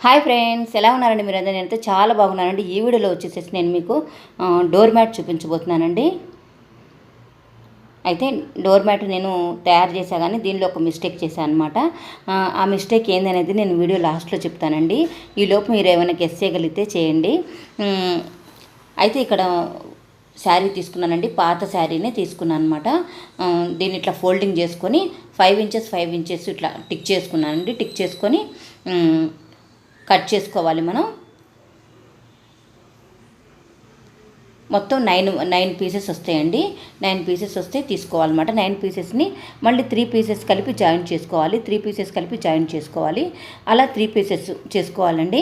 Hi friends ఎలా ఉన్నారండి మీరు అందరూ నేనైతే చాలా బాగున్నానండి. ఈ వీడియోలో వచ్చేసేసి నేను మీకు డోర్ మ్యాట్ చూపించబోతున్నానండి. అయితే డోర్ మ్యాట్ నేను తయారు చేశా కానీ దీనిలో ఒక మిస్టేక్ చేశాను అనమాట ఆ మిస్టేక్ ఏందనేది నేను వీడియో లాస్ట్లో చెప్తానండి. ఈ మీరు ఏమైనా గెస్ చేయగలిగితే చేయండి. అయితే ఇక్కడ శారీ తీసుకున్నానండి పాత శారీనే తీసుకున్నాను అనమాట దీన్ని ఇట్లా ఫోల్డింగ్ చేసుకొని ఫైవ్ ఇంచెస్ ఫైవ్ ఇంచెస్ ఇట్లా టిక్ చేసుకున్నానండి. టిక్ చేసుకొని కట్ చేసుకోవాలి మనం. మొత్తం నైన్ నైన్ పీసెస్ వస్తాయండి. నైన్ పీసెస్ వస్తే తీసుకోవాలన్నమాట. నైన్ పీసెస్ని మళ్ళీ త్రీ పీసెస్ కలిపి జాయిన్ చేసుకోవాలి. త్రీ పీసెస్ కలిపి జాయిన్ చేసుకోవాలి. అలా త్రీ పీసెస్ చేసుకోవాలండి.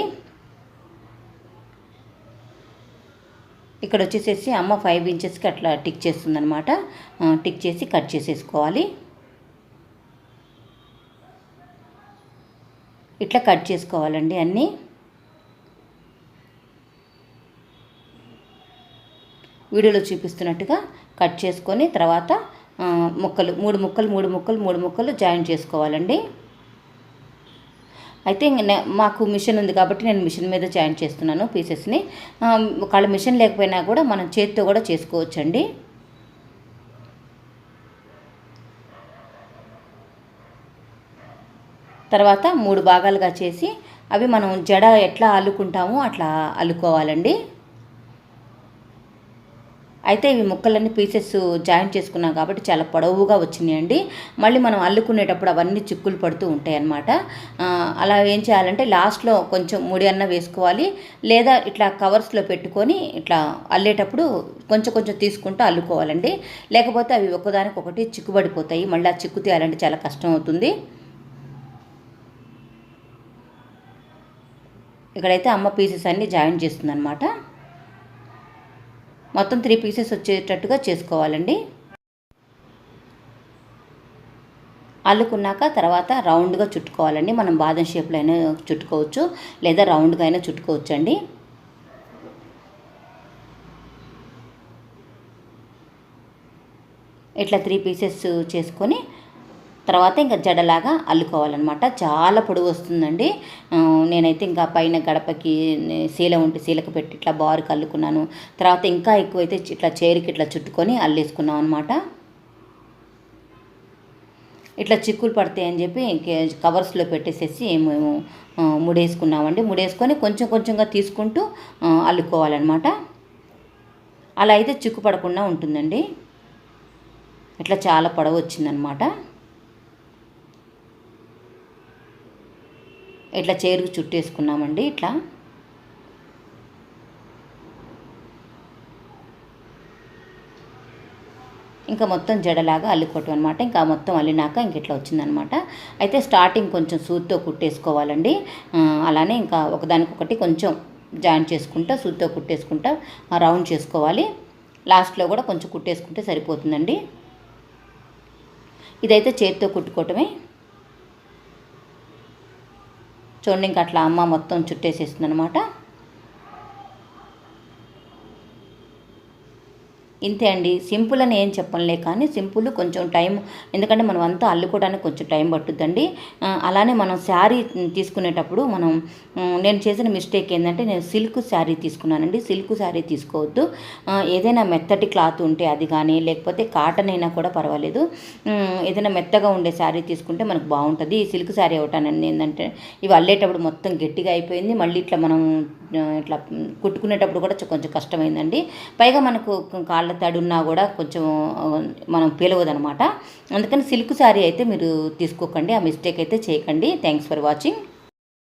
ఇక్కడ వచ్చేసేసి అమ్మ ఫైవ్ ఇంచెస్కి అట్లా టిక్ చేస్తుందనమాట టిక్ చేసి కట్ చేసేసుకోవాలి. ఇట్లా కట్ చేసుకోవాలండి అన్నీ. వీడియోలో చూపిస్తున్నట్టుగా కట్ చేసుకొని తర్వాత ముక్కలు మూడు ముక్కలు మూడు ముక్కలు మూడు ముక్కలు జాయిన్ చేసుకోవాలండి. అయితే మాకు మిషన్ ఉంది కాబట్టి నేను మిషన్ మీద జాయిన్ చేస్తున్నాను పీసెస్ని. ఒకవేళ మిషన్ లేకపోయినా కూడా మనం చేతితో కూడా చేసుకోవచ్చండి. తర్వాత మూడు భాగాలుగా చేసి అవి మనం జడ ఎట్లా అల్లుకుంటామో అట్లా అల్లుకోవాలండి. అయితే ఇవి ముక్కలన్నీ పీసెస్ జాయిన్ చేసుకున్నాం కాబట్టి చాలా పొడవుగా వచ్చినాయండి. మళ్ళీ మనం అల్లుకునేటప్పుడు అవన్నీ చిక్కులు పడుతూ ఉంటాయి అన్నమాట అలా ఏం చేయాలంటే లాస్ట్లో కొంచెం ముడి అన్న వేసుకోవాలి. లేదా ఇట్లా కవర్స్లో పెట్టుకొని ఇట్లా అల్లేటప్పుడు కొంచెం కొంచెం తీసుకుంటూ అల్లుకోవాలండి. లేకపోతే అవి ఒకదానికొకటి చిక్కుబడిపోతాయి. మళ్ళీ ఆ చిక్కు తీయాలంటే చాలా కష్టం అవుతుంది. ఇక్కడైతే అమ్మ పీసెస్ అన్నీ జాయిన్ చేస్తుందన్నమాట. మొత్తం త్రీ పీసెస్ వచ్చేటట్టుగా చేసుకోవాలండి. అల్లుకున్నాక తర్వాత రౌండ్గా చుట్టుకోవాలండి. మనం బాదం షేప్లో అయినా చుట్టుకోవచ్చు లేదా రౌండ్గా అయినా చుట్టుకోవచ్చు అండి ఇట్లా త్రీ పీసెస్ చేసుకొని తర్వాత ఇంకా జడలాగా అల్లుకోవాలన్నమాట. చాలా పొడుగు వస్తుందండి. నేనైతే ఇంకా పైన గడపకి శీల ఉంటే శీలకు పెట్టి ఇట్లా బారుకి అల్లుకున్నాను. తర్వాత ఇంకా ఎక్కువైతే ఇట్లా చేరికి ఇట్లా చుట్టుకొని అల్లేసుకున్నాం అనమాట ఇట్లా చిక్కులు పడతాయి అని చెప్పి కవర్స్లో పెట్టేసేసి మేము ముడేసుకున్నామండి. ముడేసుకొని కొంచెం కొంచెంగా తీసుకుంటూ అల్లుకోవాలన్నమాట. అలా అయితే చిక్కు పడకుండా ఉంటుందండి. ఇట్లా చాలా పొడవు వచ్చిందనమాట ఇట్లా చేరుకు చుట్టేసుకున్నామండి ఇట్లా? ఇంకా మొత్తం జడలాగా అల్లుకోవటం అనమాట ఇంకా మొత్తం అల్లినాక ఇంక ఇట్లా వచ్చిందనమాట అయితే స్టార్టింగ్ కొంచెం సూత్తో కుట్టేసుకోవాలండి. అలానే ఇంకా ఒకదానికొకటి కొంచెం జాయిన్ చేసుకుంటా సూత్తో కుట్టేసుకుంటా రౌండ్ చేసుకోవాలి. లాస్ట్లో కూడా కొంచెం కుట్టేసుకుంటే సరిపోతుందండి. ఇదైతే చేతితో కుట్టుకోవటమే. చూడండి ఇంకా అట్లా అమ్మ మొత్తం చుట్టేసేస్తుంది అనమాట ఇంతే అండి. సింపుల్ అని ఏం చెప్పనులే కానీ సింపుల్ కొంచెం టైం ఎందుకంటే మనం అంతా అల్లుకోవడానికి కొంచెం టైం పట్టుద్దండి. అలానే మనం శారీ తీసుకునేటప్పుడు మనం నేను చేసిన మిస్టేక్ ఏంటంటే నేను సిల్క్ శారీ తీసుకున్నానండి. సిల్క్ శారీ తీసుకోవద్దు. ఏదైనా మెత్తటి క్లాత్ ఉంటే అది కానీ లేకపోతే కాటన్ అయినా కూడా పర్వాలేదు. ఏదైనా మెత్తగా ఉండే శారీ తీసుకుంటే మనకు బాగుంటుంది. ఈ సిల్క్ శారీ ఒకటానండి ఏంటంటే ఇవి అల్లేటప్పుడు మొత్తం గట్టిగా అయిపోయింది. మళ్ళీ ఇట్లా మనం ఇట్లా కుట్టుకునేటప్పుడు కూడా కొంచెం కష్టమైందండి. పైగా మనకు కాళ్ళ తడి తడున్నా కూడా కొంచెం మనం పీలవదనమాట. అందుకని సిల్క్ శారీ అయితే మీరు తీసుకోకండి. ఆ మిస్టేక్ అయితే చేయకండి. Thanks for watching